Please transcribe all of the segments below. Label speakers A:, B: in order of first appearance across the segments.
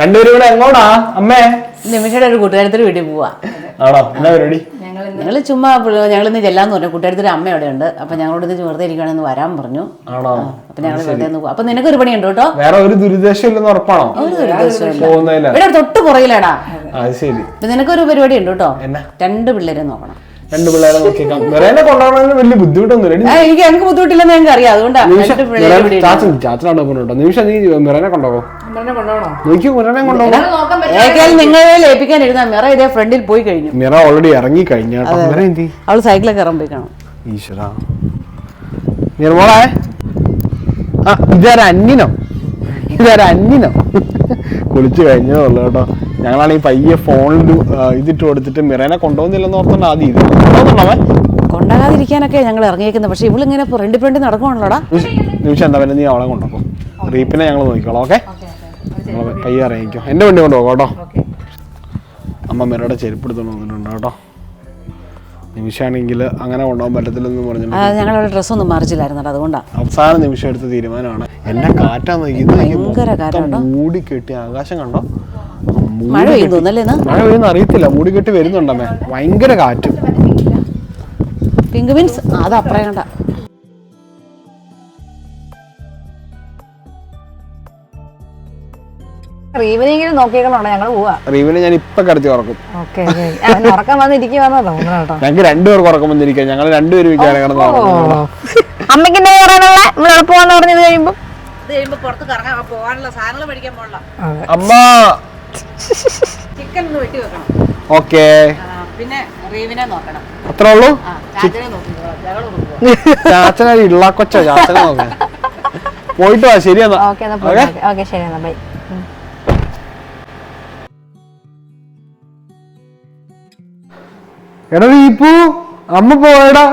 A: രണ്ടുപേരും കൂടെ എങ്ങോട്ടാ? അമ്മേ.
B: നിമിഷയുടെ ഒരു കൂട്ടുകാരത്തിന് വീട്ടിൽ പോവാ.
A: ആണോ? എന്നാ പരിപാടി?
B: ഞങ്ങൾ ചുമ്മാ ഞങ്ങൾ ഇന്ന് ചെല്ലാന്ന് പറഞ്ഞു. കൂട്ടുകാരത്തിന് അമ്മ അവിടെ ഉണ്ട്. അപ്പൊ ഞങ്ങളോട് ഇത് വെറുതെ ഇരിക്കണമെന്ന് വരാൻ പറഞ്ഞു.
A: ആണോ?
B: അപ്പൊ ഞങ്ങൾ വെറുതെ ഒന്ന് നിനക്ക് ഒരു പണിയുണ്ട് കേട്ടോ?
A: വേറെ ഒരു ദുരിതേശമില്ലെന്ന് ഉറപ്പാണോ?
B: ഒരു.
A: പോകുന്നതില്ല
B: ഇവിടെ തൊട്ട് പുറകിലാടാ.
A: അത് ശരി.
B: നിനക്കൊരു പരിപാടി ഉണ്ട് കേട്ടോ. രണ്ട് പിള്ളേരെ നോക്കണം.
A: രണ്ടു പിള്ളേരെ നോക്കിയേക്കാം. വിറേനെ കൊണ്ടുപോകണമെന്ന് വലിയ ബുദ്ധിമുട്ടൊന്നുമില്ല.
B: എനിക്ക് എനിക്ക് ബുദ്ധിമുട്ടില്ലെന്ന് ഞങ്ങൾക്ക് അറിയാം. അതുകൊണ്ടാണ്
A: ചാച്ചൻ ചാച്ചനാണ് പറഞ്ഞോ നിമിഷം നീ മിറേനെ കൊണ്ടുപോകോ. നോക്കി മിറനെ കൊണ്ടുപോകോ.
C: നോക്കാൻ
B: ഏക്കാൽ നിങ്ങളെ ഏൽപ്പിക്കാൻ ഇരുന്ന മിറ ഇതേ ഫ്രണ്ടിൽ പോയി കഴിഞ്ഞു.
A: മിറ ഓൾറെഡി ഇറങ്ങി കഴിഞ്ഞാട്ടോ മിറ എന്തി
B: അവൾ സൈക്കിളൊക്കെ ഇറങ്ങി പോയി കാണും.
A: ഈശ്വര. നിർമ്മോളെ ആ ഇതാര അന്യനോ? ഇതൊരു അന്യനോ? കുളിച്ചു കഴിഞ്ഞോ ഉള്ളു കേട്ടോ. ഞങ്ങളാണെങ്കിൽ പയ്യെ ഫോണിൽ ഇതിട്ട് കൊടുത്തിട്ട് മിറേനെ കൊണ്ടുപോകുന്നില്ലെന്ന് ഓർത്തോണ്ട് ആദ്യം ഇത് കൊണ്ടുപോകുന്നുണ്ടോ
B: കൊണ്ടാകാതിരിക്കാനൊക്കെ ഞങ്ങൾ ഇറങ്ങിയേക്കുന്നത്. പക്ഷെ ഇവളിങ്ങനെ ഫ്രണ്ട് ഫ്രണ്ട് നടക്കുവാണല്ലോടാ.
A: നിമിഷം എന്താ പറയുക നീ അവളെ കൊണ്ടുപോകും. റീപ്പിനെ ഞങ്ങൾ നോക്കിക്കോളാം ഓക്കെ? ഞങ്ങൾ പയ്യെ ഇറങ്ങിക്കോ. എന്റെ വണ്ടി കൊണ്ടുപോകും കേട്ടോ. അമ്മ മിറയുടെ ചെരുപ്പ് എടുത്തോണ്ട് വന്നിട്ടുണ്ട് കേട്ടോ. നിമിഷമാണെങ്കിൽ അങ്ങനെ കൊണ്ടുപോകാൻ പറ്റത്തില്ലെന്ന് പറഞ്ഞു
B: ഞങ്ങൾ അവിടെ ഡ്രസ്സൊന്നും മറിച്ചില്ലായിരുന്നു അതുകൊണ്ടാണ് അതുകൊണ്ടാ.
A: അവസാന നിമിഷം എടുത്ത തീരുമാനമാണ്. എന്നെ കാറ്റാന്ന് ഇത്
B: ഭയങ്കര
A: കാറ്റാണ് മൂടി കെട്ടി ആകാശം കണ്ടോ?
B: മഴ പെയ്യും
A: കെട്ടി.
B: തോന്നല്ലേ
A: മഴ പെയ്യുന്ന അറിയത്തില്ല. മൂടി കെട്ടി വരുന്നുണ്ടമ്മേ ഭയങ്കര കാറ്റ്.
B: പിങ്ക് മീൻസ് അത് അപ്പറേ കണ്ട.
C: ഈവനിങ്ങിൽ ഞങ്ങൾ പോവാ.
A: റീവിനെ ഞാൻ ഇപ്പൊ കടത്തി ഉറക്കും.
C: ഓക്കെ ഉറക്കം വന്നിരിക്കുവാന്നോ തോന്നുന്നു
A: ഞങ്ങൾക്ക് രണ്ടുപേർക്ക് ഉറക്കം വന്നിരിക്കാം ഞങ്ങൾ രണ്ടുപേരും കിടന്ന്
C: എന്താ പറയാനുള്ള? നമ്മൾ എളുപ്പമാന്ന് പറഞ്ഞത് കഴിയുമ്പോ?
A: അമ്മ!
B: ചിക്കൻ ഒന്ന് വെട്ടി വെക്കണം.
A: ഓക്കെ
B: പിന്നെ റീവിനെ നോക്കണം.
A: അത്രേ ഉള്ളൂ?
B: ആ ചാച്ചനെ കൊണ്ടുപോകാം
A: ചാച്ചന ഇള്ള കൊച്ച ചാച്ചനെ നോക്കാം. പോയിട്ട് വാ ശരി എന്നാ.
C: ഓക്കെ എന്നാ പോയി ഓക്കെ ശരി എന്നാ ബൈ
A: എടാ വീപ്പു അമ്മ പോയടാ.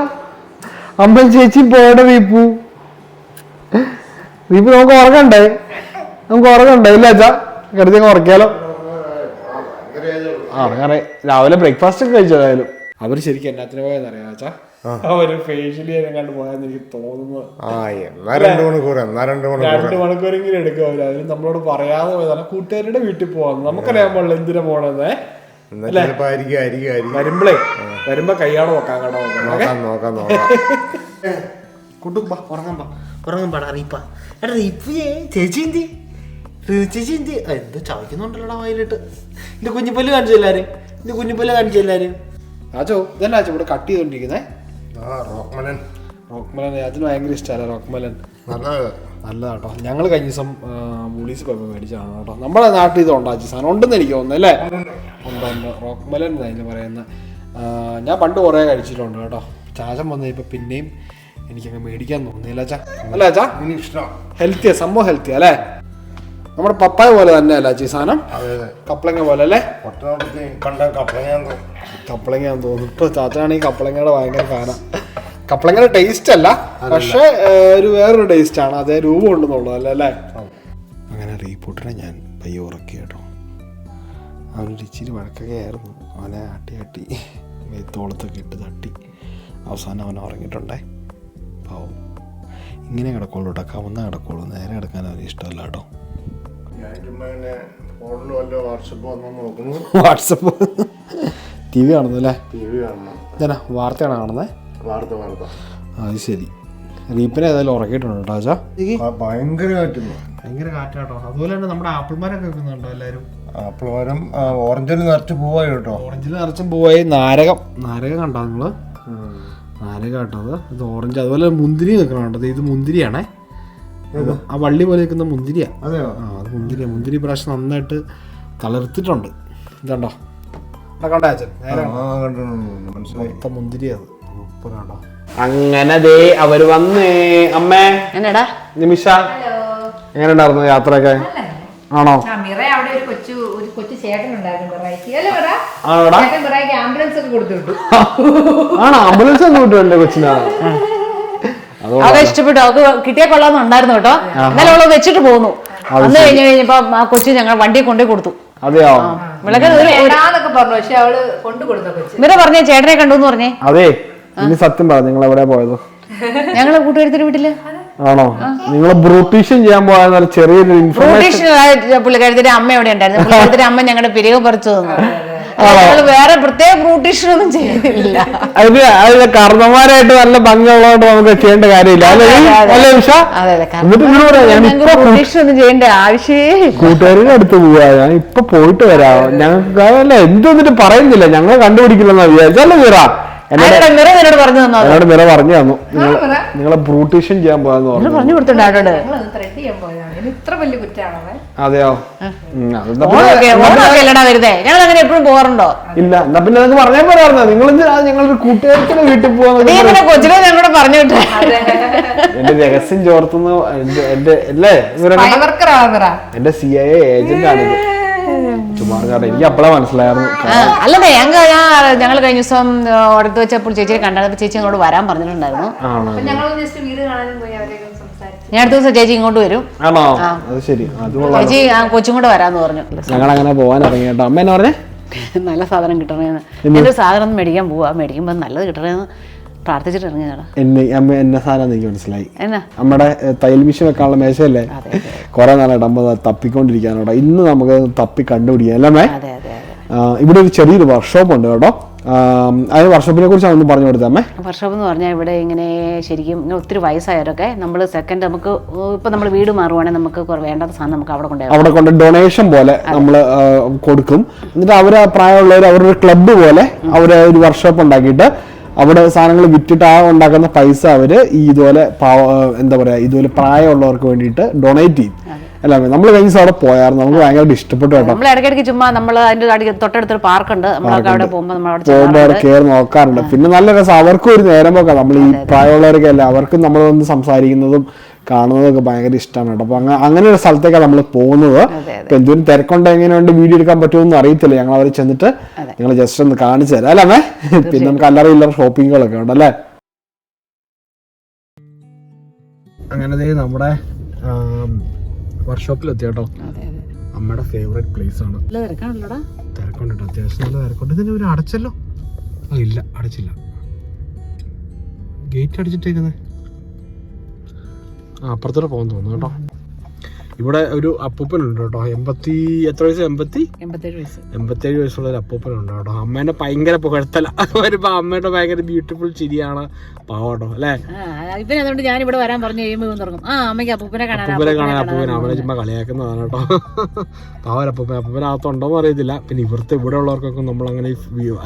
A: അമ്മ ചേച്ചി പോയടാ വീപ്പു. വീപ്പു നമുക്ക് ഉറങ്ങണ്ടേ? നമുക്ക് ഉറങ്ങണ്ടേ ഇല്ല അച്ഛാ? കിടത്തി ഉറക്കിയാലോ? ആ രാവിലെ ബ്രേക്ക്ഫാസ്റ്റ് ഒക്കെ കഴിച്ചതായാലും അവർ ശരിക്കും എന്നാത്തിന് പോയെന്നറിയാം അച്ഛാ. അവർ ഫേഷ്യലി കണ്ട് പോയെന്ന് എനിക്ക് തോന്നുന്നു.
D: രണ്ട്
A: മണിക്കൂറെങ്കിലും എടുക്കും അവർ. അവർ നമ്മളോട് പറയാതെ പോയതാണ് കൂട്ടുകാരുടെ വീട്ടിൽ പോവാന്ന്. നമുക്കറിയാൻ പാടില്ല എന്തിനാ പോണെന്നേ വരുമ്പളേ വരുമ്പോ കയ്യാട് നോക്കാൻ കേട്ടോ നോക്കാം.
D: നോക്കാം നോക്കാം. നോക്കാം
E: കുട്ടുമ്പാ ഉറങ്ങാൻ പാ ഉറങ്ങാൻ പാടാ റീപ്പാ. എടാ റീപ്പ് ചേച്ചി എന്തി ചേച്ചി എന്തി എന്തോ ചവയ്ക്കുന്നുണ്ടല്ലോടാ വായിലിട്ട്. എന്റെ കുഞ്ഞിപ്പല്ല് കാണിച്ചു എല്ലാരും? എന്റെ കുഞ്ഞിപ്പല്ല് കാണിച്ചു എല്ലാരും?
A: രാജോ ഇതല്ല രാജോ ഇവിടെ കട്ട് ചെയ്തോണ്ടിരിക്കുന്നേ.
D: ആ റോക്മലൻ
A: റോക്ക്മലൻ രാജന് ഭയങ്കര ഇഷ്ടമല്ല റോക്ക്മലൻ.
D: നല്ലത്.
A: നല്ലതാട്ടോ ഞങ്ങൾ കഴിഞ്ഞ ദിവസം ബുളീസ് പോയപ്പോൾ മേടിച്ചതാണ് കേട്ടോ നമ്മുടെ നാട്ടിൽ ഇത് ഉണ്ടാച്ച സാധനം ഉണ്ടെന്ന് എനിക്ക് തോന്നുന്നു അല്ലേ? ഉണ്ട് റോക്മലൻ റോക്ക്മലൻ അതിന് പറയുന്ന. ഞാൻ പണ്ട് കുറേ കഴിച്ചിട്ടുണ്ട് കേട്ടോ ചാശം വന്നു കഴിയുമ്പോൾ പിന്നെയും എനിക്കങ്ങ് മേടിക്കാൻ തോന്നിയില്ല അച്ഛാ അല്ല
D: ഇഷ്ടം.
A: ഹെൽത്തിയാ സംഭവം ഹെൽത്തിയാ അല്ലേ? നമ്മുടെ പപ്പായ പോലെ തന്നെ അല്ല ചീ സാധനം കപ്പളങ്ങ പോലെ അല്ലേ? കപ്പളങ്ങയാന്ന് തോന്നുന്നു. ഇപ്പൊ ചാച്ചനാണെങ്കിൽ കപ്പളങ്ങയുടെ ഭയങ്കര ഫാന കപ്പളങ്ങയുടെ ടേസ്റ്റ് അല്ല പക്ഷെ ഒരു വേറൊരു ടേസ്റ്റ് ആണ്. അതേ രൂപം ഉണ്ടെന്നുള്ളത് അല്ലേ അങ്ങനെ റീപോട്ടിനെ ഞാൻ പയ്യെ ഉറക്കി കേട്ടോ. അവനൊരു ഇച്ചിരി വഴക്കൊക്കെ ആയിരുന്നു അവനെ ആട്ടി ആട്ടി തോളത്തൊക്കെ ഇട്ട് തട്ടി. അവസാനം അവൻ ഉറങ്ങിയിട്ടുണ്ടേ. പാവം. ഇങ്ങനെ കിടക്കുള്ളൂ കേട്ടോ. കവന്ന കിടക്കുള്ളൂ. നേരെ കിടക്കാൻ അവന് ഇഷ്ടമല്ല കേട്ടോ.
D: വാട്സപ്പ്
A: ടി വി കാണുന്നു അല്ലേ?
D: ടി വി കാണണം.
A: ഇതന്നെ വാർത്തയാണ് കാണുന്നത്
D: വാർത്ത വാർത്ത.
A: അത് ശരി. റീപ്പിനെ ഏതായാലും ഉറക്കിയിട്ടുണ്ട്
D: ആ, ഭയങ്കര കാറ്റുന്നു
A: ഭയങ്കര കാറ്റാട്ടോ അതുപോലെ തന്നെ നമ്മുടെ ആപ്പിൾ കേൾക്കുന്നുണ്ടോ എല്ലാവരും?
D: ആപ്പിൾ മരം ഓറഞ്ചിൽ നിറച്ച് പോവായി കേട്ടോ.
A: ഓറഞ്ചിൽ നിറച്ച് പോവായി. നാരകം. നാരകം കണ്ടോ നിങ്ങൾ? നാരകം കേട്ടോ അത്. ഇത് ഓറഞ്ച്. അതുപോലെ മുന്തിരി നിൽക്കണം കേട്ടോ? ഇത് മുന്തിരിയാണേ. ആ വള്ളി പോലെ നിൽക്കുന്ന മുന്തിരിയാ.
D: അതെയോ?
A: ആ അത് മുന്തിരിയാ. മുന്തിരി പ്രാവശ്യം നന്നായിട്ട് തളർത്തിട്ടുണ്ട് ഇതുണ്ടോ? കണ്ടോ അച്ഛൻ? നേരെ
D: മനസ്സിലായി.
A: മൊത്തം അങ്ങനെ ദേ അവർ വന്നേ. അമ്മേ
B: എന്നടാ?
A: നിമിഷ. എങ്ങനെ ഉണ്ടായിരുന്നു യാത്രയൊക്കെ? ആണോ?
C: മിറ അവിടെ ഒരു കൊച്ചു ഒരു കൊച്ചു ചേട്ടൻ ഉണ്ടായിരുന്നു മിറയ്ക്ക് അല്ലേ മിറ ചേട്ടൻ മിറയ്ക്ക് ആംബുലൻസ് ഒക്കെ കൊടുത്തിട്ടു.
A: ആണോ? ആംബുലൻസ് ഒന്നും കൊച്ചിനാണ്
B: അവൾക്ക് ഇഷ്ടപ്പെട്ടു. അവർക്ക് കിട്ടിയാൽ കൊള്ളാമെന്നുണ്ടായിരുന്നു കേട്ടോ. എന്നാലും അവൾ വെച്ചിട്ട് പോന്നു. അന്ന് കഴിഞ്ഞ് കഴിഞ്ഞപ്പോ ആ കൊച്ചു ഞങ്ങൾ വണ്ടി കൊണ്ടുപോയി കൊടുത്തു.
A: അതെയോ?
B: വിളക്ക്
C: വേണ്ടാന്നൊക്കെ പറഞ്ഞു പക്ഷെ അവൾ കൊണ്ടു കൊടുത്ത കൊച്ചു.
B: മിറ പറഞ്ഞേ ചേട്ടനെ കണ്ടു എന്ന് പറഞ്ഞേ.
A: അതെ ഇനി സത്യം പറഞ്ഞു നിങ്ങൾ എവിടെ പോയത്?
B: ഞങ്ങളെ കൂട്ടുകാരി വീട്ടിൽ.
A: ആണോ? നിങ്ങൾ ബ്രൂട്ടീഷൻ ചെയ്യാൻ പോയാൽ ചെറിയൊരു ഇൻഫർമേഷൻ
B: പുള്ളിക്കാരത്തിന്റെ അമ്മ എവിടെ ഉണ്ടായിരുന്നു പുള്ളിക്കാരത്തിന്റെ അമ്മ ഞങ്ങളുടെ പിരിവ് പറിച്ചു തന്നു. വേറെ പ്രത്യേക ബ്രൂട്ടീഷനൊന്നും ചെയ്യുന്നില്ല.
A: അതിന് അതിന് കർണന്മാരായിട്ട് നല്ല ഭംഗിയുള്ളതുകൊണ്ട് നമുക്ക് ചെയ്യേണ്ട കാര്യമില്ല. അല്ലേ അല്ലേ
B: അതെ അതെ.
A: എന്നിട്ട് ഇങ്ങനെ ഞാൻ
B: ഞങ്ങൾക്ക് ബ്രൂട്ടീഷ് ഒന്നും ചെയ്യേണ്ട ആവശ്യമേ.
A: കൂട്ടുകാരുടെ അടുത്ത് പോവാ. ഞാൻ ഇപ്പൊ പോയിട്ട് വരാം. ഞങ്ങൾക്ക് അല്ല എന്തൊന്നിട്ട് പറയുന്നില്ല. ഞങ്ങളെ കണ്ടുപിടിക്കില്ലെന്നാ വിചാരിച്ചല്ലേ മീറ എന്നോട്
B: പറഞ്ഞു തന്നോ അത്?
A: എന്നോട് മിറ പറഞ്ഞു തന്നു. നിങ്ങൾ നിങ്ങളെ ബ്രൂട്ടീഷൻ ചെയ്യാൻ പോകാന്ന് പറഞ്ഞു.
B: പറഞ്ഞു കൊടുത്തിട്ടുണ്ടായിട്ടുണ്ട്
C: ത്രെഡ് ചെയ്യാൻ പോയതാണ്. ഇത്ര വലിയ കുറ്റാണോ?
A: അതെയോ?
B: വരുതേ ഞങ്ങൾ അങ്ങനെ എപ്പോഴും പോകാറുണ്ടോ?
A: ഇല്ല എന്നാ പിന്നെ നിങ്ങൾക്ക് പറഞ്ഞാൽ പോരായിരുന്നോ നിങ്ങൾ ഞങ്ങളൊരു കൂട്ടുകാരിയുടെ വീട്ടിൽ പോകാൻ
B: കൊച്ചിലെ ഞങ്ങളോട് പറഞ്ഞു വിട്ടേ.
A: എന്റെ രഹസ്യം ചോർത്തുന്ന. എന്റെ അല്ലേ? എന്റെ സി ഐ ഏജന്റ് ആണിത് എനിക്ക് അപ്പളാ മനസ്സിലായിരുന്നു
B: ഞങ്ങൾ ഞങ്ങൾ കഴിഞ്ഞ ദിവസം അടുത്ത് വെച്ചപ്പോൾ ചേച്ചിയെ കണ്ടപ്പോൾ ചേച്ചി അങ്ങോട്ട് വരാൻ പറഞ്ഞിട്ടുണ്ടായിരുന്നു. ഞാൻ അടുത്ത ദിവസം ചേച്ചി ഇങ്ങോട്ട് വരും.
A: ആണോ? അത് ശരി. അത് കൊള്ളാം
B: ചേച്ചി ആ കൊച്ചും കൂടെ വരാന്ന് പറഞ്ഞു.
A: ഞങ്ങൾ അങ്ങനെ പോകാൻ ഇറങ്ങി കേട്ടോ. അമ്മ എന്നാ പറഞ്ഞേ?
B: നല്ല സാധനം കിട്ടണേന്ന്. എന്റെ സാധനം ഒന്ന് മേടിക്കാൻ പോവാ. മേടിക്കുമ്പോ നല്ലത് കിട്ടണേന്ന് പ്രാർത്ഥിച്ചിട്ട് ഇറങ്ങിയതാണ്
A: എന്നെ അമ്മ എന്നെ സാധനം എനിക്ക് മനസ്സിലായി.
B: എന്നാ?
A: നമ്മുടെ തയ്യൽ മിഷൻ വെക്കാനുള്ള മേശയല്ലേ? കുറെ നാളായിട്ട് അമ്മ തപ്പിക്കൊണ്ടിരിക്കാനോട്ടോ ഇന്ന് നമുക്ക് തപ്പി കണ്ടുപിടിക്കാം. അല്ലേ അമ്മേ?
B: അതെ അതെ അതെ.
A: ഇവിടെ ഒരു ചെറിയൊരു വർക്ക്ഷോപ്പ് ഉണ്ട് കേട്ടോ. അതിന് വർക്ക്ഷോപ്പിനെ കുറിച്ച് ഒന്ന് പറഞ്ഞു കൊടുത്തേ
B: വർഷോപ്പ് എന്ന് പറഞ്ഞാൽ ഇവിടെ ഇങ്ങനെ ശരിക്കും ഇങ്ങനെ ഒത്തിരി വയസ്സായവരൊക്കെ നമ്മൾ സെക്കൻഡ് നമുക്ക് ഇപ്പം നമ്മൾ വീട് മാറുവാണെങ്കിൽ നമുക്ക് വേണ്ടാത്ത സാധനം നമുക്ക് അവിടെ കൊണ്ട്
A: അവിടെ കൊണ്ട് ഡൊണേഷൻ പോലെ നമ്മൾ കൊടുക്കും. എന്നിട്ട് അവർ പ്രായമുള്ളവർ അവരുടെ ക്ലബ്ബ് പോലെ അവർ ഒരു വർക്ക്ഷോപ്പ് ഉണ്ടാക്കിയിട്ട് അവിടെ സാധനങ്ങൾ വിറ്റിട്ട് ആ ഉണ്ടാക്കുന്ന പൈസ അവർ ഈ ഇതുപോലെ എന്താ പറയാ ഇതുപോലെ പ്രായമുള്ളവർക്ക് വേണ്ടിയിട്ട് ഡൊണേറ്റ് ചെയ്യും. അല്ല നമ്മൾ കഴിഞ്ഞ ദിവസം അവിടെ പോയായിരുന്നു. നമുക്ക് ഭയങ്കര ഇഷ്ടപ്പെട്ടു കേട്ടോ.
B: നമ്മൾ ഇടയ്ക്കിടയ്ക്ക് ചുമ്മാ നമ്മൾ അതിന്റെ തൊട്ടടുത്തൊരു പാർക്കുണ്ട്. നമ്മളൊക്കെ അവിടെ പോകുമ്പോൾ നമ്മൾ അവിടെ
A: പോകുമ്പോൾ അവിടെ കയറി നോക്കാറുണ്ട്. പിന്നെ നല്ല രസം. അവർക്കും ഒരു നേരം നോക്കാം നമ്മൾ ഈ പ്രായമുള്ളവരൊക്കെ അല്ല അവർക്കും നമ്മൾ വന്ന് സംസാരിക്കുന്നതും കാണുന്നതൊക്കെ ഭയങ്കര ഇഷ്ടമാണ് കേട്ടോ. അപ്പൊ അങ്ങനെ ഒരു സ്ഥലത്തേക്കാണ് നമ്മൾ പോകുന്നത്. ഇപ്പൊ എന്തെങ്കിലും തിരക്കൊണ്ട്? എങ്ങനെയുണ്ട്? വീഡിയോ എടുക്കാൻ പറ്റുമെന്ന് അറിയത്തില്ല. ഞങ്ങൾ അവർ ചെന്നിട്ട് ഞങ്ങൾ ജസ്റ്റ് ഒന്ന് കാണിച്ചു തരാം. അല്ലേ അമ്മേ? പിന്നെ നമുക്ക് അല്ലറ ഇല്ല ഷോപ്പിങ്ങുകളൊക്കെ ഉണ്ട് അല്ലേ? അങ്ങനെ ദേ നമ്മുടെ വർക്ക്ഷോപ്പിൽ എത്തി കേട്ടോ
B: അതെ അതെ.
A: അമ്മയുടെ ഫേവറേറ്റ് പ്ലേസ് ആണ്. തിരക്കുണ്ട് കേട്ടോ അത്യാവശ്യം നല്ല തിരക്കുണ്ട്. ഇതിന് ഒരു അടച്ചല്ലോ? ആ ഇല്ല. അടച്ചില്ല. ഗേറ്റ് അടിച്ചിട്ടേക്കുന്നത് ആ അപ്പുറത്തോടെ പോകാൻ തോന്നുന്നു കേട്ടോ. ഇവിടെ ഒരു അപ്പൂപ്പനുണ്ട് കേട്ടോ. എൺപത്തി എത്ര വയസ്സ്? എൺപത്തി?
B: എൺപത്തേഴ് വയസ്സ്.
A: വയസ്സുള്ള ഒരു അപ്പൂപ്പനുണ്ട് കേട്ടോ. അമ്മേനെ ഭയങ്കര പുകഴ്ത്തല. വരുമ്പോ അമ്മയുടെ ഭയങ്കര ബ്യൂട്ടിഫുൾ ചിരിയാണ്. പാവട്ടോ അല്ലേ?
B: ഇപ്പം അതുകൊണ്ട് ഞാൻ ഇവിടെ വരാൻ പറഞ്ഞു കഴിയുമ്പോൾ തുടങ്ങും ആ അമ്മയ്ക്ക് അപ്പൂപ്പനെ കാണാൻ
A: അപ്പൂപ്പനെ കാണാൻ അപ്പൂപ്പൻ അവനെ ചുമ്മാ കളിയാക്കുന്നതാണ് കേട്ടോ. പാവരപ്പൂപ്പൻ അപ്പൂപ്പനകത്തുണ്ടോന്ന് അറിയത്തില്ല. പിന്നെ ഇവിടുത്തെ ഇവിടെ ഉള്ളവർക്കൊക്കെ നമ്മൾ അങ്ങനെ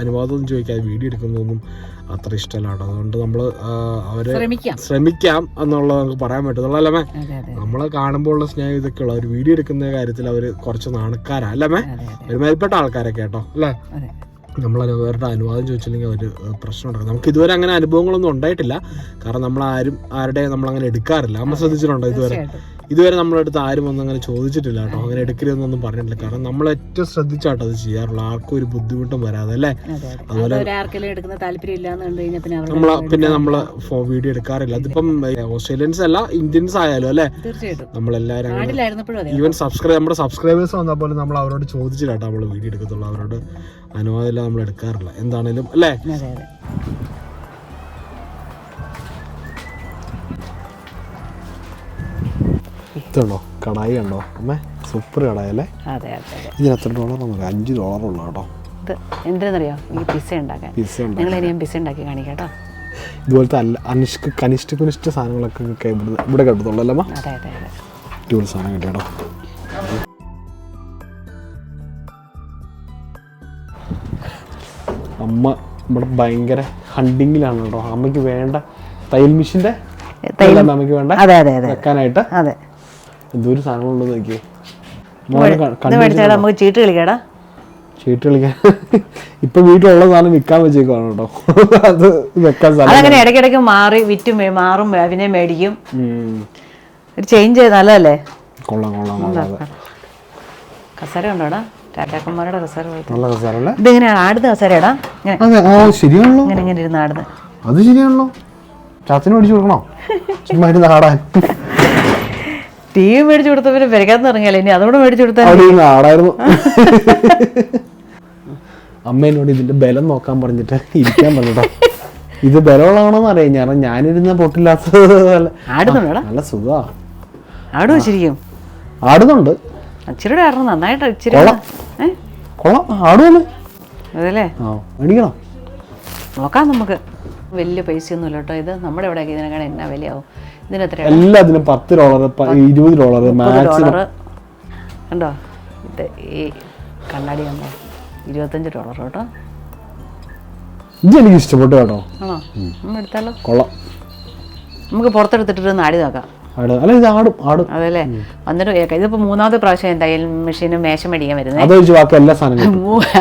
A: അനുവാദമൊന്നും ചോദിക്കാതെ വീഡിയോ എടുക്കുന്നതൊന്നും അത്ര ഇഷ്ടമല്ല അതുകൊണ്ട് നമ്മൾ അവരെ
B: ശ്രമിക്കാം.
A: എന്നുള്ളത് നമുക്ക് പറയാൻ പറ്റത്തുള്ളൂ അല്ലമേ മേ?
B: അതെ അതെ.
A: നമ്മളെ കാണുമ്പോൾ ഉള്ള സ്നേഹം ഇതൊക്കെ ഉള്ള ഒരു വീഡിയോ എടുക്കുന്ന കാര്യത്തിൽ അവർ കുറച്ച് നാണക്കാരാ അല്ലേ ഒരുമാതിരിപ്പെട്ട ആൾക്കാരൊക്കെ കേട്ടോ അല്ലേ? നമ്മൾ അവരുടെ അനുവാദം ചോദിച്ചില്ലെങ്കിൽ അവർ പ്രശ്നം ഉണ്ടാക്കും. നമുക്ക് ഇതുവരെ അങ്ങനെ അനുഭവങ്ങളൊന്നും ഉണ്ടായിട്ടില്ല. കാരണം നമ്മൾ ആരും ആരുടെ നമ്മൾ അങ്ങനെ എടുക്കാറില്ല. നമ്മൾ ശ്രദ്ധിച്ചിട്ടുണ്ടോ ഇതുവരെ. ഇതുവരെ നമ്മളെ അടുത്ത് ആരും ഒന്നും അങ്ങനെ ചോദിച്ചിട്ടില്ല കേട്ടോ. അങ്ങനെ എടുക്കരുതെന്നൊന്നും പറഞ്ഞിട്ടില്ല. കാരണം നമ്മൾ ഏറ്റവും ശ്രദ്ധിച്ചാട്ടോ അത് ചെയ്യാറുള്ള ആർക്കും ഒരു ബുദ്ധിമുട്ടും വരാതെ അല്ലേ?
B: അതുപോലെ പിന്നെ നമ്മൾ
A: നമ്മൾ പിന്നെ നമ്മൾ വീഡിയോ എടുക്കാറില്ല. അതിപ്പം ഓസ്ട്രേലിയൻസ് അല്ല ഇന്ത്യൻസ് ആയാലും അല്ലേ? നമ്മളെല്ലാരും ഈവൻ സബ്സ്ക്രൈബ് നമ്മുടെ സബ്സ്ക്രൈബേഴ്സ് വന്നാൽ പോലും നമ്മൾ അവരോട് ചോദിച്ചിട്ടാട്ടോ നമ്മൾ വീഡിയോ എടുക്കത്തുള്ളൂ. അവരോട് അനുവാദമില്ല നമ്മൾ എടുക്കാറില്ല. എന്താണേലും അല്ലേ? ഇതുണ്ടോ? കടായി ഉണ്ടോ? അമ്മേ സൂപ്പർ കടായല്ലേ?
B: അതെ അതെ
A: ഇതിന് എത്ര ഡോളർ നമുക്ക് അഞ്ച് ഡോളർ കേട്ടോ.
B: ഇത് എന്തിനെന്നറിയോ? ഈ പിസ്സ ഉണ്ടാക്കാൻ.
A: പിസ്സ
B: നിങ്ങൾ ഇനി പിസ്സ ഉണ്ടാക്കി കാണിക്കാം കേട്ടോ.
A: ഇതുപോലത്തെ അല്ല അനിഷ്ക കനിഷ്ഠ കുനിഷ്ഠ സാധനങ്ങളൊക്കെ ഇവിടെ ഇവിടെ കിട്ടത്തുള്ളൂ അല്ലേ
B: അതെ അതെ അതെ.
A: അടിപൊളി സാധനം കിട്ടി കേട്ടോ. അമ്മ ഇവിടെ ഭയങ്കര ഹണ്ടിങ്ങിലാണ് കേട്ടോ. അമ്മയ്ക്ക് വേണ്ട തയ്യൽ മെഷീന്റെ അമ്മയ്ക്ക് വേണ്ട
B: അതെ അതെ.
A: വെക്കാനായിട്ട്.
B: അതെ.
A: എന്തോരം സാധനങ്ങളുണ്ടെന്ന്
B: മേടിച്ചാൽ നമുക്ക് ചീട്ട് കളിക്കാടാ.
A: ചീട്ട് കളിക്കാൻ. ഇപ്പൊ വീട്ടിലുള്ള സാധനം വിൽക്കാൻ വെച്ചേക്കുവാണ് കേട്ടോ. അത് വെക്കാൻ സാധനം
B: അതങ്ങനെ ഇടയ്ക്കിടയ്ക്ക് മാറി വിറ്റും മാറും പിന്നെ മേടിക്കും. ഒരു ചേഞ്ച് നല്ലതല്ലേ?
A: കൊള്ളാം കൊള്ളാം.
B: കസേര ഉണ്ടോടാ? ടാറ്റാക്കന്മാരുടെ കസേര
A: നല്ല സാറല്ലേ
B: ഇതിങ്ങനെയാണ് ആടുന്ന കസേരടാ
A: ശരിയാണല്ലോ.
B: ഇങ്ങനെ ഇങ്ങനെ ഇരുന്ന് ആടുന്നത്
A: അത് ശരിയാണല്ലോ. ചാത്തിന് മേടിച്ചു കൊടുക്കണോ? ചുമ്മാ ഇരുന്ന് ആടാൻ.
B: ടി വി മേടിച്ചു കൊടുത്തവര് പെരക്കാത്ത ഇറങ്ങിയാലേ? ഇനി അതുകൂടെ മേടിച്ചു
A: ആടായിരുന്നു അമ്മ എന്നോട് ഇതിന്റെ ബലം നോക്കാൻ പറഞ്ഞിട്ട് ഇരിക്കാൻ പറഞ്ഞിട്ടോ. ഇത് ബലമുള്ളതാണോന്ന് അറിയാം. ഞാൻ ഞാനിരുന്ന പൊട്ടില്ലാത്തത് നല്ല- സുഖാ.
B: ആടും ശരിക്കും?
A: ആടുന്നുണ്ട്.
B: ഇച്ചിരി ആടണം. നന്നായിട്ട് ഇച്ചിരി
A: കൊള്ളാം. കൊള്ളാം.
B: അതല്ലേ?
A: മേടിക്കണം.
B: നോക്കാം നമുക്ക്. വലിയ പൈസയൊന്നുമില്ല കേട്ടോ ഇത്. നമ്മുടെ ഇവിടെയൊക്കെ ഇതിനേക്കാൾ എന്നാ വിലയാവും?
A: എല്ലാത്തിനും പത്ത് ഡോളർ ഇരുപത് ഡോളർ മാക്സിമം.
B: കണ്ടോ? ഇത് ഈ കണ്ണാടി കണ്ടോ? ഇരുപത്തഞ്ച് ഡോളർ കേട്ടോ.
A: ഇത് എനിക്ക് ഇഷ്ടപ്പെട്ടു കേട്ടോ.
B: എടുത്താലോ?
A: കൊള്ളാം.
B: നമുക്ക് പുറത്തെടുത്തിട്ട് നാടി നോക്കാം.
A: അല്ല ഇത് ആടും ആടും.
B: അതല്ലേ വന്നിട്ട് ഇതിപ്പോ മൂന്നാമത്തെ പ്രാവശ്യം എന്തായാലും മെഷീനും മേശം മേടിക്കാൻ വരുന്നത്
A: അതൊഴിച്ച് ബാക്കി എല്ലാ സാധനങ്ങളും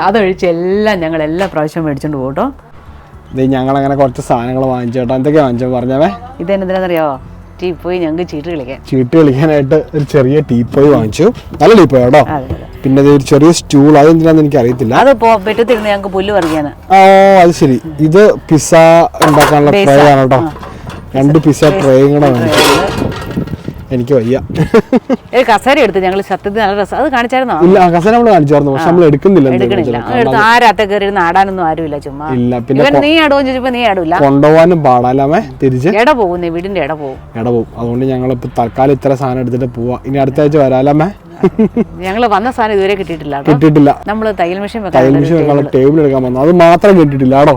B: അതൊഴിച്ച് എല്ലാം ഞങ്ങൾ എല്ലാ പ്രാവശ്യവും മേടിച്ചോണ്ട് പോകട്ടോ കേട്ടോ.
A: ഞങ്ങൾ അങ്ങനെ കുറച്ച് സാധനങ്ങൾ വാങ്ങിച്ചോട്ടോ എന്തൊക്കെയാ വാങ്ങിച്ചോ പറഞ്ഞവേ.
B: ഇതെന്തിനാണെന്നറിയാവോ? ടീ പോയി ഞങ്ങൾക്ക് ചീട്ട് കളിക്കാൻ.
A: ചീട്ട് കളിക്കാനായിട്ട് ഒരു ചെറിയ ടീപ്പോയി വാങ്ങിച്ചു. നല്ല ടീപ്പോയി കേട്ടോ. പിന്നെ ഒരു ചെറിയ സ്റ്റൂൾ അതെന്തിനാന്ന് എനിക്ക് അറിയത്തില്ല
B: അത് പോ പെറ്റത്തിരുന്ന് ഞങ്ങൾക്ക് പുല്ല് പറിക്കാന്.
A: ഓ അത് ശരി. ഇത് പിസ്സ ഉണ്ടാക്കാനുള്ള ട്രേ ആണ് കേട്ടോ. രണ്ട് പിസ്സ ട്രേയും കൂടെ. എനിക്ക് വയ്യ.
B: ഒരു കസേര എടുത്ത് ഞങ്ങൾ സത്യത്തിൽ നല്ല രസം. അത് കാണിച്ചായിരുന്നോ?
A: ഇല്ല കസേര നമ്മൾ കാണിച്ചായിരുന്നു. പക്ഷെ നമ്മൾ എടുക്കുന്നില്ല
B: ആരാത്ത കയറി ഇരുന്ന് ആടാനൊന്നും ആരുമില്ല ചുമ്മാ.
A: ഇല്ല പിന്നെ
B: നീ ആടുവോ ചോദിച്ചപ്പോ നീ ആടൂല.
A: കൊണ്ടുപോകാനും പാടാലാമേ തിരിച്ച്.
B: ഇട നീ വീടിന്റെ ഇട പോകും
A: ഇട പോകും അതുകൊണ്ട് ഞങ്ങൾ ഇപ്പൊ തൽക്കാലം ഇത്ര സാധനം എടുത്തിട്ട് പോവാ. ഇനി അടുത്ത ആഴ്ച വരാലാമേ
B: ഞങ്ങൾ വന്ന സാധനം ഇതുവരെ കിട്ടിയിട്ടില്ല കേട്ടോ.
A: കിട്ടിയിട്ടില്ല.
B: നമ്മൾ തയ്യൽ മെഷീൻ
A: തയ്യൽ മെഷീൻ വെക്കാനുള്ള ടേബിൾ എടുക്കാൻ വന്നു. അത് മാത്രം കിട്ടിയിട്ടില്ല ആടോ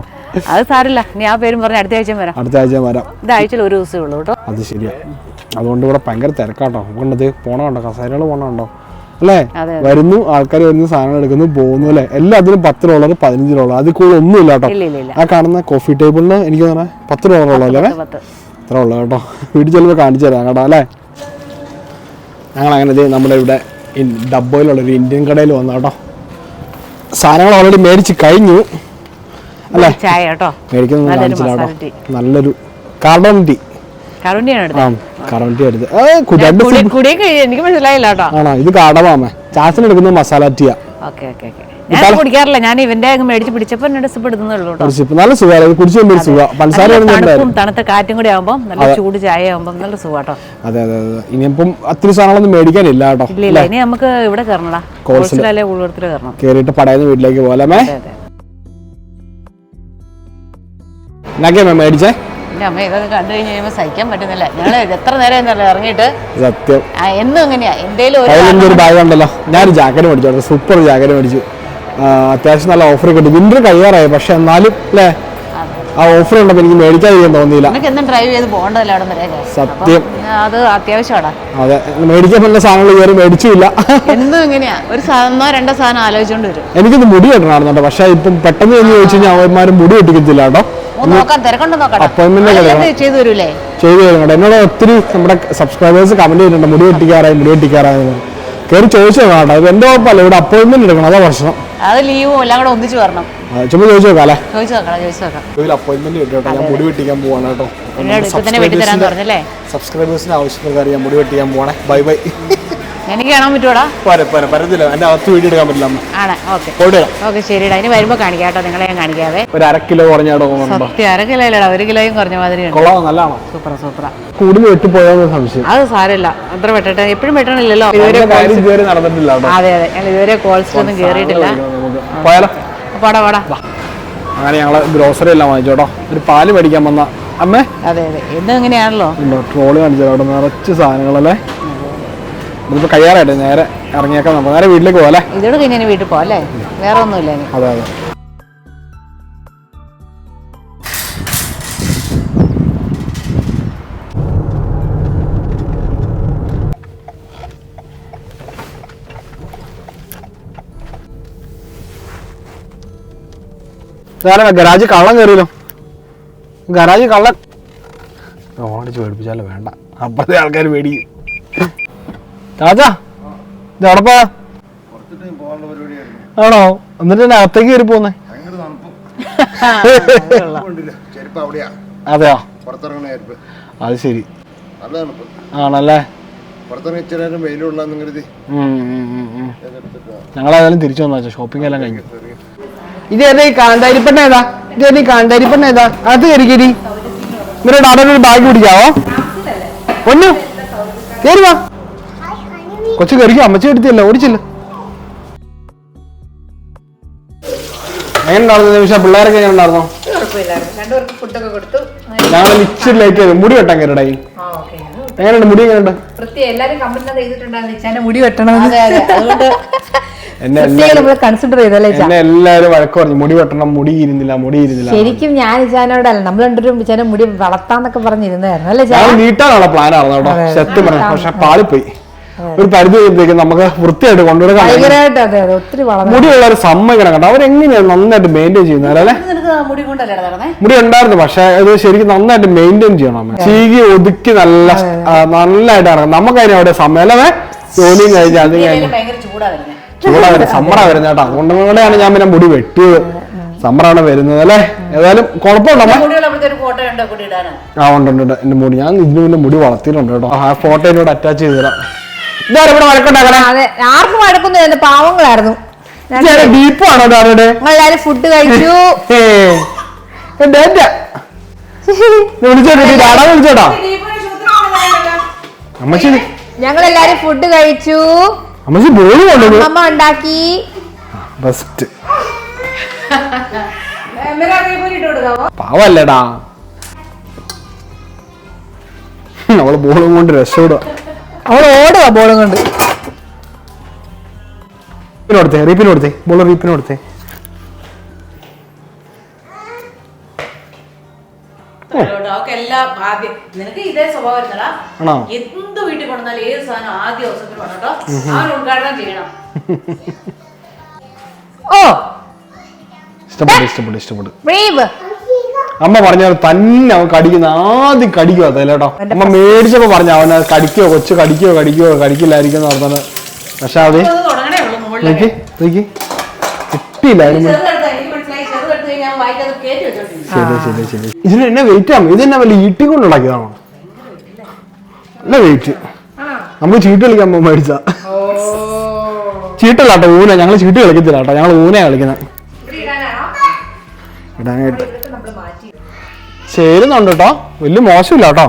B: അത് സാരില്ല നീ ആ പേരും പറഞ്ഞ അടുത്ത ആഴ്ച വരാം.
A: അടുത്ത ആഴ്ച വരാം.
B: ഇത് ആഴ്ചയിൽ ഒരു ദിവസമേ ഉള്ളൂ കേട്ടോ.
A: അത് ശരിയാ. അതുകൊണ്ട് ഇവിടെ ഭയങ്കര തിരക്കാട്ടോ. കൊണ്ടത് പോണുണ്ടോ കസേരകൾ പോണുണ്ടോ അല്ലേ? വരുന്നു ആൾക്കാർ വരുന്നു സാധനങ്ങൾ എടുക്കുന്നു പോകുന്നു അല്ലേ? എല്ലാത്തിനും പത്ത് ഡോളർ പതിനഞ്ച് ഡോളർ അതിൽ കൂടുതൽ കേട്ടോ.
B: ഇല്ല കേട്ടോ
A: ആ കാണുന്ന കോഫി ടേബിളിന് എനിക്ക് പറഞ്ഞാൽ പത്ത് ഡോളർ
B: ഉള്ളല്ലേ
A: അത്ര ഉള്ളു കേട്ടോ. വീട്ടിൽ ചെല്ലുമ്പോൾ കാണിച്ചു തരാം കേട്ടോ അല്ലേ? ഞങ്ങൾ അങ്ങനെ നമ്മുടെ ഇവിടെ ഡബോയിലുള്ള ഡബ്ബോയിലുള്ള ഒരു ഇന്ത്യൻ കടയിൽ വന്നു കേട്ടോ. സാധനങ്ങൾ ഓൾറെഡി മേടിച്ച് കഴിഞ്ഞു. അല്ലേ? മേടിക്കുന്നത്
B: നല്ലൊരു കാർഡോൺ ടീ. എനിക്ക് മനസ്സിലായില്ല കേട്ടോ.
A: ഇത് കാടമാമേ ചാച്ചന് എടുക്കുന്നത് മസാല ടീയാ.
B: Okay okay okay. ഞാൻ കുടിക്കാറില്ല. ഞാൻ ഇവന്റെ അങ്ങ് മേടിച്ച് പിടിച്ചപ്പോ
A: ഒരു സിപ്പ്. നല്ല സുഖമാണ് കുടിച്ചു സുഖം പഞ്ചസാര
B: തണുപ്പും തണുത്ത കാറ്റും കൂടി ആവുമ്പോ നല്ല ചൂട് ചായ ആവുമ്പോ നല്ല സുഖാട്ടോ
A: അതെ അതെ അതെ. ഇനിയിപ്പം ഒത്തിരി സാധനങ്ങളൊന്നും മേടിക്കാനില്ല കേട്ടോ.
B: ഇല്ല ഇല്ല. ഇനി നമുക്ക് ഇവിടെ കയറണടാ. കോഴ്സിലല്ലേ ഉൾവടത്തിൽ കയറണം.
A: കയറിയിട്ട് പടയുന്ന വീട്ടിലേക്ക് എന്നൊക്കെയാ മേടിച്ചേ?
B: എന്റെ അമ്മ ഇതൊക്കെ കണ്ടു കഴിഞ്ഞ് കഴിയുമ്പോൾ സഹിക്കാൻ പറ്റുന്നില്ല. ഞങ്ങൾ എത്ര നേരം എന്നല്ല ഇറങ്ങിയിട്ട്
A: സത്യം.
B: എന്നും എങ്ങനെയാ എന്തേലും ഒരു
A: ബാഗ് ഉണ്ടല്ലോ. ഞാനൊരു ജാക്കറ്റ് മേടിച്ചു സൂപ്പർ ജാക്കറ്റ് മേടിച്ചു. അത്യാവശ്യം നല്ല ഓഫർ കിട്ടി. വിന്റർ കഴിയാറായി പക്ഷെ എന്നാലും അല്ലേ ആ ഓഫർ ഉണ്ടപ്പോ എനിക്ക് മേടിക്കാതിരിക്കാൻ തോന്നിയില്ല.
B: ഡ്രൈവ് ചെയ്ത് പോകണ്ടല്ലോ
A: സത്യം.
B: അത് അത്യാവശ്യമാണ്
A: അതെ. മേടിക്കാൻ പറ്റുന്ന സാധനങ്ങൾ ഇതുവരെ മേടിച്ചില്ല
B: എന്നും എങ്ങനെയാ ഒരു സാധനമോ രണ്ടോ സാധനം ആലോചിച്ചോണ്ട് വരും.
A: എനിക്കിത് മുടി വെട്ടണമായിരുന്നുണ്ടോ പക്ഷെ ഇപ്പം പെട്ടെന്ന് എന്ന് ചോദിച്ചു കഴിഞ്ഞാൽ അവന്മാരും മുടി കിട്ടിക്കത്തില്ല കേട്ടോ.
B: ചെയ്തു
A: തരും കേട്ടോ. എന്നോട് ഒത്തിരി നമ്മുടെ സബ്സ്ക്രൈബേഴ്സ് കമന്റ് ചെയ്തിട്ടുണ്ട് മുടി വെട്ടിക്കാറായി മുടി വെട്ടിക്കാറായി കയറി ചോദിച്ചു നോക്കാം കേട്ടോ. എന്റെ ഉറപ്പല്ല ഇവിടെ അപ്പോയിന്റ്മെന്റ് എടുക്കണം അതാ പ്രശ്നം.
B: അത് ലീവും എല്ലാം കൂടെ ഒന്നിച്ച് വരണം.
A: ചുമ്മാ ചോദിച്ചു നോക്കാം അല്ലേ?
B: ചോദിച്ചു നോക്കണം ചോദിച്ചു നോക്കാം.
A: ഇതിൽ അപ്പോയിന്റ്മെന്റ് കിട്ടും ഞാൻ മുടി വെട്ടിക്കാൻ പോവാണ് കേട്ടോ. സബ്സ്ക്രൈബേഴ്സിന് ആവശ്യപ്രകാരം ഞാൻ മുടി വെട്ടിക്കാൻ പോവാണേ. Bye bye.
B: എനിക്ക് കാണാൻ പറ്റൂടാ
A: പോരെ പോരെ പരത്തില്ല എന്റെ അകത്ത് വീഡിയോ എടുക്കാൻ പറ്റില്ല
B: ആണ്? ഓക്കെ. ഓക്കെ ശരിടാ ഇനി വരുമ്പോ കാണിക്കാം കേട്ടോ. നിങ്ങളെ ഞാൻ കാണിക്കാവേ.
A: ഒരു അര കിലോ കുറഞ്ഞാടോ
B: സത്യം അര കിലോ ഇല്ലടാ. ഒരു കിലോയും കുറഞ്ഞ മാതിരി
A: കൊള്ളാമോ നല്ലതാണോ?
B: സൂപ്പറാ സൂപ്പറാ.
A: കൂടുതൽ സംശയം.
B: അത് സാരമില്ല. അത്ര വെട്ടട്ടെ എപ്പോഴും വെട്ടണില്ലല്ലോ ഇതുവരെ
A: നടന്നിട്ടില്ല
B: അതെ അതെ. ഞങ്ങൾ ഇതുവരെ കോൾസിലൊന്നും കേറിയിട്ടില്ല. പോടാ പോടാ.
A: അങ്ങനെ ഞങ്ങൾ ഗ്രോസറി എല്ലാം വാങ്ങിച്ചോട്ടോ ഒരു പാൽ മേടിക്കാൻ വന്ന. അമ്മേ?
B: അതെ അതെ. എന്നും ഇങ്ങനെയാണല്ലോ
A: ട്രോളി കാണിച്ചോ അവിടെ നിറച്ച് സാധനങ്ങളല്ലേ? ഇതിപ്പോ കയ്യാറായിട്ട് നേരെ ഇറങ്ങിയേക്കാം നമുക്ക്. നേരെ വീട്ടിലേക്ക് പോകാം അല്ലേ?
B: ഇതോട് കഴിഞ്ഞാൽ വീട്ടിൽ അല്ലേ? വേറെ ഒന്നുമില്ല ഇനി.
A: അതെ അതെ. ഗരാജ് കള്ളം കയറിയല്ലോ. ഗരാജ് കള്ളം ഓടിച്ച് പേടിപ്പിച്ചാലോ വേണ്ട. അപ്പത്തെ ആൾക്കാർ പേടിക്കും. ചാച്ചാ ഇത് എവിടെ പോയാ?
D: പുറത്തിട്ട്
A: ആണോ? എന്നിട്ട് എന്നെ അകത്തേക്ക് കയറി പോന്നേ? അതെയോ? അത് ശരി. ആണല്ലേ? ഞങ്ങളേതായാലും തിരിച്ചു വന്നാ ഷോപ്പിംഗ് എല്ലാം കഴിഞ്ഞു. ഇത് ഏതാ ഈ കാന്താരിപ്പണ്ണ ഏതാ? ഇത് ഏതാ ഈ കാന്താരിപ്പണ്ണ ഏതാ? അത് കയറിക്കരി ഇവരുടെ അവിടെ ഒരു ബാഗ് പിടിക്കാവോ പൊന്നു കയറി വാ. കൊച്ചു കയറിക്കോ അമ്മച്ചി എടുത്തില്ല ഓടിച്ചില്ല. നിമിഷം? പിള്ളേരൊക്കെ എങ്ങനെ ഉണ്ടായിരുന്നോ?
C: കുഴപ്പമില്ലായിരുന്നു. രണ്ടുപേർക്ക് ഫുഡൊക്കെ കൊടുത്തു.
A: ഞങ്ങൾ ഇച്ചിരി ലേറ്റ് ചെയ്തു മുടി വെട്ടാൻ കയറടായി എങ്ങനെയുണ്ട്? മുടി എങ്ങനെയുണ്ട്?
C: എല്ലാരും മുടി
A: എന്നെ. വഴക്ക് പറഞ്ഞു. മുടി വെട്ടണം മുടി ഇരുന്നില്ല മുടി ഇരുന്നില്ല.
B: ശരിക്കും ഞാൻ ഇച്ചാനോടല്ല. നമ്മൾ രണ്ടുപേരും ഇച്ചാന്റെ മുടി വളർത്താന്നൊക്കെ പറഞ്ഞിരുന്നായിരുന്നു അല്ലേ
A: നീട്ടാനുള്ള പ്ലാൻ ആയിരുന്നു കേട്ടോ. സത്യം പറഞ്ഞു. പക്ഷെ പാളിപ്പോയി. ഒരു പരിധി കഴിയുമ്പോഴേക്കും നമുക്ക് വൃത്തിയായിട്ട് കൊണ്ടുവരാൻ
B: മുടിയുള്ള
A: ഒരു സമ്മതിക്കണം കേട്ടോ. അവരെങ്ങനെയാണ് നന്നായിട്ട് മെയിന്റെയിൻ ചെയ്യുന്നത് അല്ലേ?
B: മുടി കൊണ്ടല്ലേ നടന്നേ?
A: മുടി ഉണ്ടായിരുന്നു പക്ഷെ അത് ശരിക്കും നന്നായിട്ട് മെയിന്റെയിൻ ചെയ്യണം. ചീകി ഒതുക്കി നല്ല നല്ലതായിട്ട് ഇറങ്ങും നമുക്കതിന് അവിടെ സമയം അല്ലേ? ജോലിയും കഴിഞ്ഞ് അത് കഴിഞ്ഞ്.
B: ഭയങ്കര ചൂടാ വരുന്നത്
A: സമ്മറാ വരുന്നത് കേട്ടോ. അതുകൊണ്ട് കൂടെയാണ് ഞാൻ പിന്നെ മുടി വെട്ടിയത്. സമ്മറാണ് വരുന്നത് അല്ലേ? ഏതായാലും കുഴപ്പമുണ്ടോ അമ്മ?
B: ഒരു ഫോട്ടോ ഉണ്ടോ? കൂടി ഇടാനാ?
A: ആ ഉണ്ട് ഉണ്ട് ഉണ്ട്. എന്റെ മുടി. ഞാൻ ഇതിന് മുന്നേ മുടി വളർത്തിയിട്ടുണ്ട് കേട്ടോ. ആ ഫോട്ടോ എന്നോട് അറ്റാച്ച് ചെയ്തു തരാം. ഇതാരും ഇവിടെ വഴക്കുണ്ടാക്കണേ?
B: അതെ. ആർക്കും വഴക്കൊന്നും പാവങ്ങളായിരുന്നു.
A: ഡീപ്പാണോ
B: എല്ലാരും ഫുഡ് കഴിച്ചു.
A: വിളിച്ചോട്ടെ ഡാഡാ വിളിച്ചോട്ടാ? അമ്മച്ചി.
B: ഞങ്ങൾ എല്ലാരും ഫുഡ് കഴിച്ചു.
A: അമ്മച്ചി ബോളി കൊണ്ടുവന്നു.
B: അമ്മ ഉണ്ടാക്കി.
A: ബെസ്റ്റ് പാവല്ലേടാ. അവൾ ബോളും കൊണ്ട് രക്ഷപ്പെടുക
B: അവൾ ഓടുക ബോളും കണ്ട്.
A: കൊടുത്തേ റീപ്പിന് കൊടുത്തേ. ബോൾ റീപ്പിന് കൊടുത്തേ. ആണോ?
B: എന്ത് വീട്ടിൽ കൊണ്ടുവന്നാലും ഏത് സാധനം ആദ്യം ദിവസത്തിൽ കൊണ്ടോ ഉദ്ഘാടനം ചെയ്യണം. ഓ!
A: ഇഷ്ടപ്പെട്ടു ഇഷ്ടപ്പെട്ടു ഇഷ്ടപ്പെട്ടു. അമ്മ പറഞ്ഞ തന്നെ അവൻ കടിക്കുന്ന ആദ്യം കടിക്കുക കേട്ടോ അമ്മ മേടിച്ചപ്പോ പറഞ്ഞ അവൻ കടിക്കോ കൊച്ചു കടിക്കോ കടിക്കോ കടിക്കില്ലായിരിക്കും എന്ന് പറഞ്ഞത്. പക്ഷെ അത് നോക്കി ശരി ശരി ശരി. ഇതിന് എന്നെ വെയിറ്റ് ആവും ഇത് തന്നെ വല്ല ഈട്ടി കൊണ്ട് ഉണ്ടാക്കിയതാണോ? നല്ല വെയിറ്റ് നമുക്ക് ചീട്ട് കളിക്കാൻ പോകുമ്പോ മേടിച്ച ചീട്ടല്ല കേട്ടോ ഊന. ഞങ്ങൾ ചീട്ട് കളിക്കത്തില്ല കേട്ടോ. ഞങ്ങൾ ഊനയാ കളിക്കുന്നത് ഇടാനായിട്ട്. ചേരുന്നുണ്ട് കേട്ടോ. വലിയ മോശമില്ല കേട്ടോ.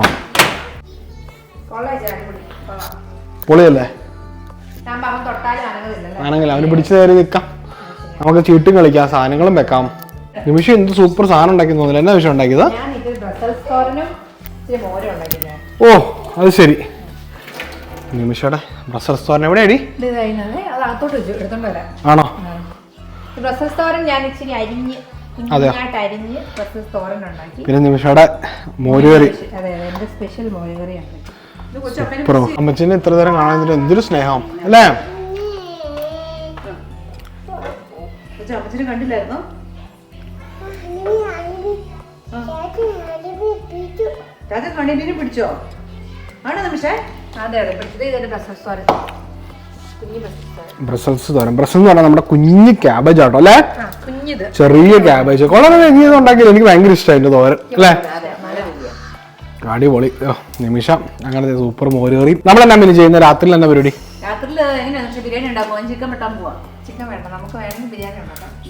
A: പൊളിയല്ലേ? ആണെങ്കിൽ അവന് പിടിച്ചു കയറി നിൽക്കാം. നമുക്ക് ചീട്ടും കളിക്കാം സാധനങ്ങളും വെക്കാം. നിമിഷം എന്ത് സൂപ്പർ സാധനം ഉണ്ടാക്കി തോന്നില്ല എന്നാ വിഷയം ഉണ്ടാക്കിയത്? ഓ അത് ശരി. നിമിഷയുടെ ബ്രസൽസ് തോരൻ എവിടെയാടി? ആണോ?
C: ബ്രസൽസ് തോരൻ ഞാൻ ഇച്ചിരി അരിഞ്ഞ് തോരൻ ഉണ്ടാക്കി.
A: പിന്നെ നിമിഷയുടെ മോരുകറി.
C: അതെ അതെ എന്റെ സ്പെഷ്യൽ മോരുകറിയാണ്.
A: സൂപ്പറോ അമ്മച്ചിനെ ഇത്ര നേരം കാണാൻ എന്തൊരു സ്നേഹം അല്ലേ?
B: അമ്മച്ചിനെ കണ്ടില്ലായിരുന്നോ? രാജ കണ്ണിനെ പിടിച്ചോ? ആണോ നിമിഷേ?
C: അതെ അതെ പിടിച്ചത് ഇതൊരു ബ്രസൽസ് തോരൻ. കുഞ്ഞു ബ്രസൽസ് തോരൻ.
A: ബ്രസൽസ് എന്ന് പറഞ്ഞാൽ നമ്മുടെ കുഞ്ഞ് ക്യാബേജ് ആട്ടോ അല്ലേ? ചെറിയ ക്യാബേജ് വളരെ വലിയത് ഉണ്ടാക്കിയത് എനിക്ക് ഭയങ്കര ഇഷ്ടമായി എന്റെ തോരൻ. അല്ലേ?
C: അതെ നല്ല രീതിയാണ്
A: അടിപൊളി. ഓ, നിമിഷം. അങ്ങനെ സൂപ്പർ മോരുകറി നമ്മളെന്നാ മിനി ചെയ്യുന്ന? രാത്രി തന്നെ പരിപാടി?
B: എല്ലാ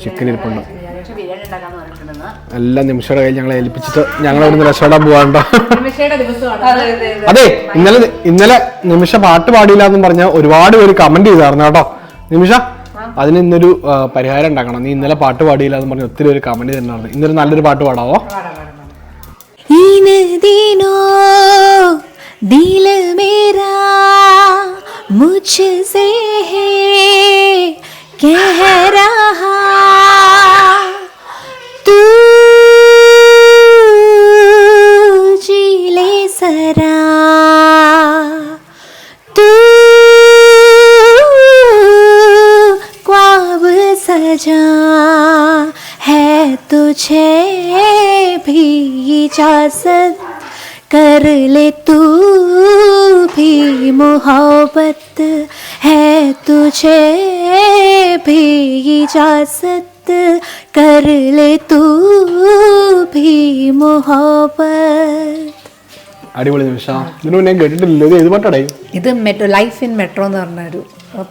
B: ചിക്കൻ
A: ഇരിപ്പുണ്ട്. നിമിഷയുടെ കയ്യിൽ ഞങ്ങളെ ഏൽപ്പിച്ചിട്ട് ഞങ്ങൾ ഇവിടുന്ന് രക്ഷപ്പെടാൻ പോവാണ്ടോ?
C: നിമിഷയുടെ ദിവസമാണ്.
A: അതെ ഇന്നലെ ഇന്നലെ നിമിഷ പാട്ട് പാടിയില്ല എന്ന് പറഞ്ഞ ഒരുപാട് പേര് കമന്റ് ചെയ്തായിരുന്നു കേട്ടോ. നിമിഷ അതിന് ഇന്നൊരു ആ, പരിഹാരം ഉണ്ടാക്കണം നീ ഇന്നലെ പാട്ട് പാടിയില്ല എന്ന് പറഞ്ഞ് ഒത്തിരി പേര് കമന്റ് ചെയ്തിട്ടുണ്ടായിരുന്നു ഇന്നൊരു നല്ലൊരു പാട്ട് പാടാവോ
F: इन दिनों दिल मेरा मुझसे है कह रहा तू जी ले सरा सजा है तुझे भी इजाज़त कर ले तू भी। मोहब्बत है तुझे भी इजाज़त कर ले तू भी। मोहब्बत
A: അടിപൊളി നിമിഷം. ഇതിനു മുന്നേ കേട്ടിട്ടില്ലല്ലോ. ഇത് ഏത് പാട്ടാടേ?
C: ഇത് മെട്രോ ലൈഫ് ഇൻ മെട്രോ എന്ന് പറഞ്ഞ ഒരു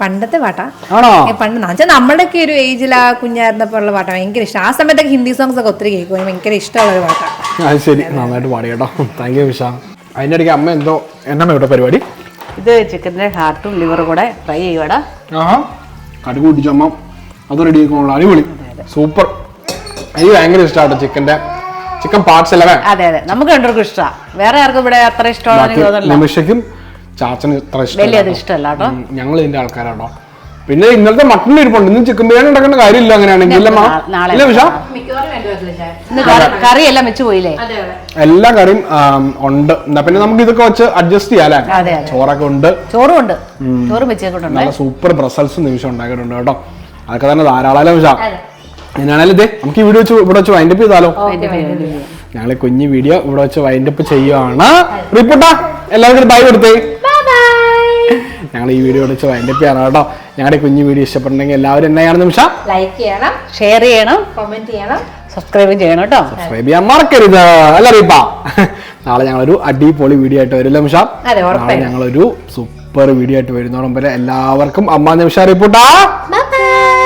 C: പണ്ടത്തെ പാട്ടാ.
A: ആണോ?
C: പണ്ട് വെച്ചാൽ നമ്മുടെയൊക്കെ ഒരു ഏജിൽ ആ കുഞ്ഞായിരുന്നപ്പോൾ ഉള്ള പാട്ടാണ് ഭയങ്കര ഇഷ്ടം. ആ സമയത്തൊക്കെ ഹിന്ദി സോങ്സ് ഒക്കെ ഒത്തിരി കേൾക്കും. ഭയങ്കര ഇഷ്ടമുള്ള ഒരു പാട്ടാണ്
A: അത് ശരി. നന്നായിട്ട് പാടി കേട്ടോ. Thank you Nimisha. അതിന്റെ ഇടയ്ക്ക് അമ്മ എന്തോ എന്നാ ഇവിടെ പരിപാടി?
B: ഇത് ചിക്കന്റെ ഹാർട്ടും ലിവറും കൂടെ ഫ്രൈ ചെയ്യുവാടാ.
A: ആഹാ. കടുക് കൂട്ടിച്ചു അമ്മ. അത് റെഡി ആയിക്കോളൂ. അടിപൊളി. സൂപ്പർ എനിക്ക് ഭയങ്കര ഇഷ്ടമാണ് ചിക്കന്റെ ചിക്കൻ പാർട്സ് അല്ലേ
B: അതെ അതെ. നമുക്ക് രണ്ടുപേർക്കും ഇഷ്ടമാണ് വേറെ ആർക്കും ഇവിടെ അത്ര ഇഷ്ടമാണെന്ന്
A: നിമിഷയ്ക്കും ചാച്ചന് ഇത്ര ഇഷ്ടം
B: ഇഷ്ടമല്ല കേട്ടോ.
A: ഞങ്ങൾ ഇതിന്റെ ആൾക്കാരാണോ പിന്നെ ഇന്നലത്തെ മട്ടൺ ഇരിപ്പുണ്ട്. ഇന്ന് ചിക്കൻ ബിരിയാണി ഉണ്ടാക്കേണ്ട കാര്യമില്ല അങ്ങനെയാണെങ്കിൽ
B: കറിയെല്ലാം വെച്ച് പോയില്ലേ?
A: എല്ലാ കറിയും ഉണ്ട്. എന്നാ പിന്നെ നമുക്ക് ഇതൊക്കെ വെച്ച് അഡ്ജസ്റ്റ്
B: ചെയ്യാലേ.
A: ചോറൊക്കെ ഉണ്ട്.
B: ചോറും ഉണ്ട്. ചോറും
A: നല്ല സൂപ്പർ ബ്രസൽസ് നിമിഷം ഉണ്ടാക്കിയിട്ടുണ്ട് കേട്ടോ. അതൊക്കെ തന്നെ ധാരാളം വിഷ എന്നാണേലും ഇതേ നമുക്ക് ഈ വീഡിയോ വെച്ച് ഇവിടെ വെച്ച് വൈൻഡപ്പ് ചെയ്താലോ? ഞങ്ങളെ കുഞ്ഞു വീഡിയോ ഇവിടെ വെച്ച് വൈൻഡപ്പ് ചെയ്യുവാണ്. റിപ്പോർട്ടാ എല്ലാവർക്കും ബൈ കൊടുത്തേ. ഞങ്ങൾ ഈ വീഡിയോ വെച്ച് വൈൻഡപ്പ് ചെയ്യണം കേട്ടോ. ഞങ്ങളുടെ കുഞ്ഞു വീഡിയോ ഇഷ്ടപ്പെട്ടുണ്ടെങ്കിൽ എല്ലാവരും എന്നെയാണ് നിമിഷം
C: ലൈക്ക് ചെയ്യണം
B: ഷെയർ ചെയ്യണം
C: കമന്റ് ചെയ്യണം.
B: സബ്സ്ക്രൈബ് ചെയ്യണം കേട്ടോ.
A: സബ്സ്ക്രൈബ് ചെയ്യാൻ മറക്കരുത്. അല്ല റീപ്പാ നാളെ ഞങ്ങളൊരു അടിപൊളി വീഡിയോ ആയിട്ട് വരും നിമിഷ. ഞങ്ങളൊരു സൂപ്പർ വീഡിയോ ആയിട്ട് വരുന്നോളം വരെ എല്ലാവർക്കും അമ്മ നിമിഷ റിപ്പോർട്ടാ
F: Bye bye.